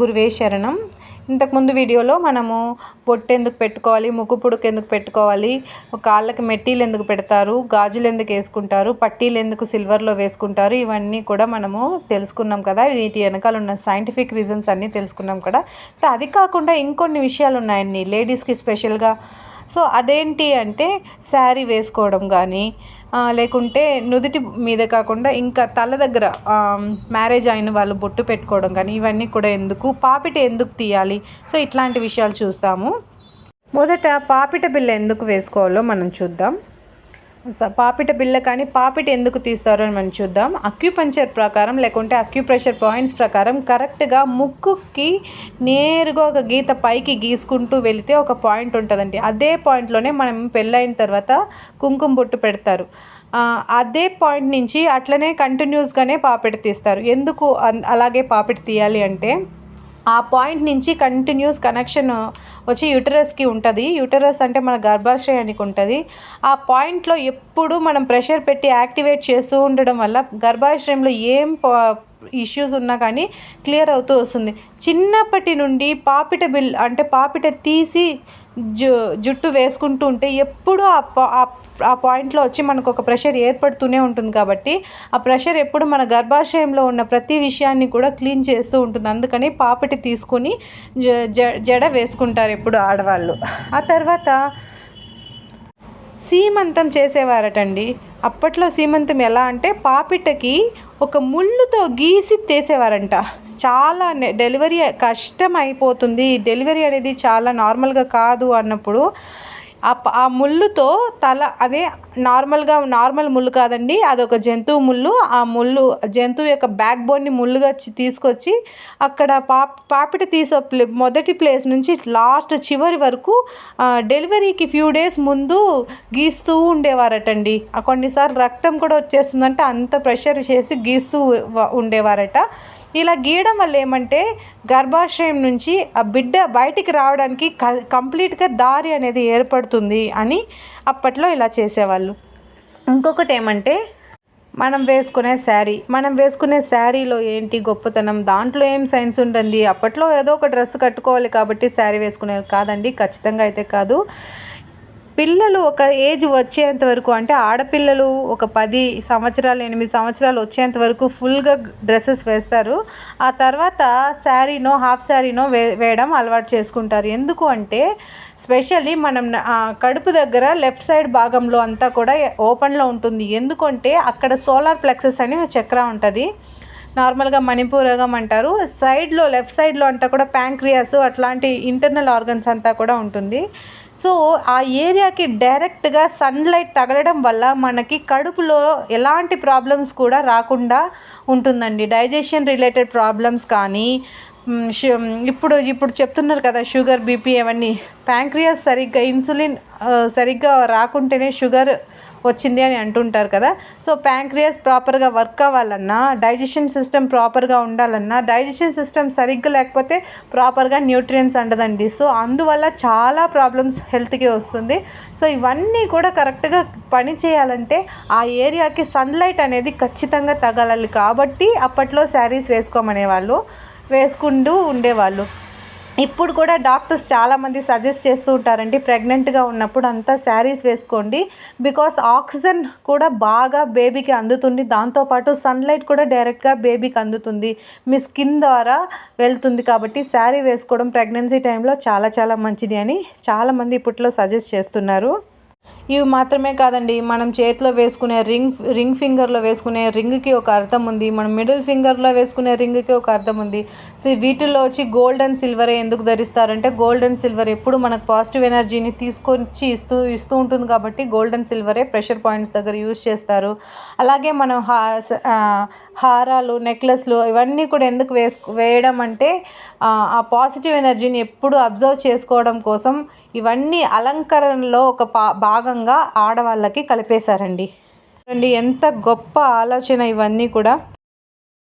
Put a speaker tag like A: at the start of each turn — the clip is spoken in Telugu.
A: గురువే శరణం. ఇంతకుముందు వీడియోలో మనము బొట్టు ఎందుకు పెట్టుకోవాలి ముక్కు పుడుకు ఎందుకు పెట్టుకోవాలి కాళ్ళకి మెట్టీలు ఎందుకు పెడతారు గాజులు ఎందుకు వేసుకుంటారు పట్టీలు ఎందుకు సిల్వర్లో వేసుకుంటారు ఇవన్నీ కూడా మనము తెలుసుకున్నాం కదా. వీటి వెనకాల ఉన్న సైంటిఫిక్ రీజన్స్ అన్నీ తెలుసుకున్నాం కదా. అది కాకుండా ఇంకొన్ని విషయాలు ఉన్నాయండి. లేడీస్కి స్పెషల్గా సో అదేంటి అంటే శారీ వేసుకోవడం కానీ లేకుంటే నుదుటి మీద కాకుండా ఇంకా తల దగ్గర మ్యారేజ్ అయిన వాళ్ళు బొట్టు పెట్టుకోవడం కానీ ఇవన్నీ కూడా ఎందుకు పాపిట ఎందుకు తీయాలి? సో ఇట్లాంటి విషయాలు చూస్తాము. మొదట పాపిట బిల్ల ఎందుకు వేసుకోవాలో మనం చూద్దాం. పాపిట బిల్ల కానీ పాపిట ఎందుకు తీస్తారు అని మనం చూద్దాం. అక్యుపంచర్ ప్రకారం లేకుంటే అక్యుప్రెషర్ పాయింట్స్ ప్రకారం కరెక్ట్గా ముక్కుకి నేరుగా ఒక గీత పైకి గీసుకుంటూ వెళితే ఒక పాయింట్ ఉంటుందండి. అదే పాయింట్లోనే మనం పెళ్ళైన తర్వాత కుంకుమ బొట్టు పెడతారు. అదే పాయింట్ నుంచి అట్లనే కంటిన్యూస్గానే పాపిట తీస్తారు. ఎందుకు అలాగే పాపిట తీయాలి అంటే ఆ పాయింట్ నుంచి కంటిన్యూస్ కనెక్షన్ వచ్చి యూటరస్కి ఉంటుంది. యూటరస్ అంటే మన గర్భాశయానికి ఉంటుంది. ఆ పాయింట్లో ఎప్పుడు మనం ప్రెషర్ పెట్టి యాక్టివేట్ చేస్తూ ఉండడం వల్ల గర్భాశయంలో ఏం ఇష్యూస్ ఉన్నా కానీ క్లియర్ అవుతూ వస్తుంది. చిన్నప్పటి నుండి పాపిట బిల్ అంటే పాపిట తీసి జు జుట్టు వేసుకుంటూ ఉంటే ఎప్పుడు ఆ ఆ పాయింట్లో వచ్చి మనకు ఒక ప్రెషర్ ఏర్పడుతూనే ఉంటుంది కాబట్టి ఆ ప్రెషర్ ఎప్పుడు మన గర్భాశయంలో ఉన్న ప్రతి విషయాన్ని కూడా క్లీన్ చేస్తూ ఉంటుంది. అందుకని పాపటి తీసుకొని జడ వేసుకుంటారు ఎప్పుడు ఆడవాళ్ళు. ఆ తర్వాత సీమంతం చేసేవారటండి. అప్పట్లో సీమంతం ఎలా అంటే పాపిటకి ఒక ముళ్ళుతో గీసి తీసేవారంట. చాలా డెలివరీ కష్టం అయిపోతుంది డెలివరీ అనేది చాలా నార్మల్గా కాదు అన్నప్పుడు ఆ ముళ్ళుతో తల అదే నార్మల్గా నార్మల్ ముళ్ళు కాదండి. అదొక జంతువు ముళ్ళు. ఆ ముళ్ళు జంతువు యొక్క బ్యాక్ బోన్ని ముళ్ళుగా తీసుకొచ్చి అక్కడ పా పాపిట తీసే ప్లే మొదటి ప్లేస్ నుంచి లాస్ట్ చివరి వరకు డెలివరీకి ఫ్యూ డేస్ ముందు గీస్తూ ఉండేవారటండి. కొన్నిసార్లు రక్తం కూడా వచ్చేస్తుందంటే అంత ప్రెషర్ చేసి గీస్తూ ఉండేవారట. ఇలా గీయడం వల్ల ఏమంటే గర్భాశయం నుంచి ఆ బిడ్డ బయటికి రావడానికి క కంప్లీట్గా దారి అనేది ఏర్పడుతుంది అని అప్పట్లో ఇలా చేసేవాళ్ళు. ఇంకొకటి ఏమంటే మనం వేసుకునే శారీ. మనం వేసుకునే శారీలో ఏంటి గొప్పతనం? దాంట్లో ఏం సైన్స్ ఉంటుంది అప్పట్లో ఏదో ఒక డ్రెస్ కట్టుకోవాలి కాబట్టి శారీ వేసుకునేది కాదండి. ఖచ్చితంగా అయితే కాదు. పిల్లలు ఒక ఏజ్ వచ్చేంత వరకు అంటే ఆడపిల్లలు ఒక పది సంవత్సరాలు ఎనిమిది సంవత్సరాలు వచ్చేంత వరకు ఫుల్గా డ్రెస్సెస్ వేస్తారు. ఆ తర్వాత శారీనో హాఫ్ శారీనో వే వేయడం అలవాటు చేసుకుంటారు. ఎందుకు అంటే స్పెషల్లీ మనం కడుపు దగ్గర లెఫ్ట్ సైడ్ భాగంలో అంతా కూడా ఓపెన్లో ఉంటుంది. ఎందుకంటే అక్కడ సోలార్ ప్లెక్సెస్ అని చక్ర ఉంటుంది. నార్మల్గా మణిపూరగం అంటారు. సైడ్లో లెఫ్ట్ సైడ్లో అంతా కూడా ప్యాంక్రియాస్ అట్లాంటి ఇంటర్నల్ ఆర్గన్స్ అంతా కూడా ఉంటుంది. సో ఆ ఏరియాకి డైరెక్ట్గా సన్లైట్ తగలడం వల్ల మనకి కడుపులో ఎలాంటి ప్రాబ్లమ్స్ కూడా రాకుండా ఉంటుందండి. డైజెషన్ రిలేటెడ్ ప్రాబ్లమ్స్ కానీ ఇప్పుడు ఇప్పుడు చెప్తున్నారు కదా షుగర్ బీపీ అవన్నీ. ప్యాంక్రియాస్ సరిగ్గా ఇన్సులిన్ సరిగ్గా రాకుంటేనే షుగర్ వచ్చింది అని అంటుంటారు కదా. సో ప్యాంక్రియాస్ ప్రాపర్గా వర్క్ అవ్వాలన్నా డైజెషన్ సిస్టమ్ ప్రాపర్గా ఉండాలన్నా డైజెషన్ సిస్టమ్ సరిగ్గా లేకపోతే ప్రాపర్గా న్యూట్రియన్స్ అండదండి. సో అందువల్ల చాలా ప్రాబ్లమ్స్ హెల్త్కి వస్తుంది. సో ఇవన్నీ కూడా కరెక్ట్గా పని చేయాలంటే ఆ ఏరియాకి సన్లైట్ అనేది ఖచ్చితంగా తగలాలి. కాబట్టి అప్పట్లో శారీస్ వేసుకోమనేవాళ్ళు వేసుకుంటూ ఉండేవాళ్ళు. ఇప్పుడు కూడా డాక్టర్స్ చాలామంది సజెస్ట్ చేస్తూ ఉంటారండి ప్రెగ్నెంట్గా ఉన్నప్పుడు అంతా శారీస్ వేసుకోండి. బికాస్ ఆక్సిజన్ కూడా బాగా బేబీకి అందుతుంది దాంతోపాటు సన్లైట్ కూడా డైరెక్ట్గా బేబీకి అందుతుంది. మీ స్కిన్ ద్వారా వెళ్తుంది కాబట్టి శారీ వేసుకోవడం ప్రెగ్నెన్సీ టైంలో చాలా చాలా మంచిది అని చాలామంది ఇప్పట్లో సజెస్ట్ చేస్తున్నారు. ఇవి మాత్రమే కాదండి మనం చేతిలో వేసుకునే రింగ్ రింగ్ ఫింగర్లో వేసుకునే రింగ్కి ఒక అర్థం ఉంది మనం మిడిల్ ఫింగర్లో వేసుకునే రింగ్కి ఒక అర్థం ఉంది. సో వీటిల్లో వచ్చి గోల్డ్ అండ్ సిల్వర్ ఎందుకు ధరిస్తారంటే గోల్డ్ అండ్ సిల్వర్ ఎప్పుడు మనకు పాజిటివ్ ఎనర్జీని తీసుకొచ్చి ఇస్తూ ఇస్తూ ఉంటుంది కాబట్టి గోల్డ్ అండ్ సిల్వరే ప్రెషర్ పాయింట్స్ దగ్గర యూజ్ చేస్తారు. అలాగే మనం హా హారాలు నెక్లెస్లు ఇవన్నీ కూడా ఎందుకు వేసుకు వేయడం అంటే ఆ పాజిటివ్ ఎనర్జీని ఎప్పుడు అబ్జర్వ్ చేసుకోవడం కోసం ఇవన్నీ అలంకరణలో ఒక భాగం భాగంగా ఆడవాళ్ళకి కలిపేశారండి. అండి ఎంత గొప్ప ఆలోచన ఇవన్నీ కూడా.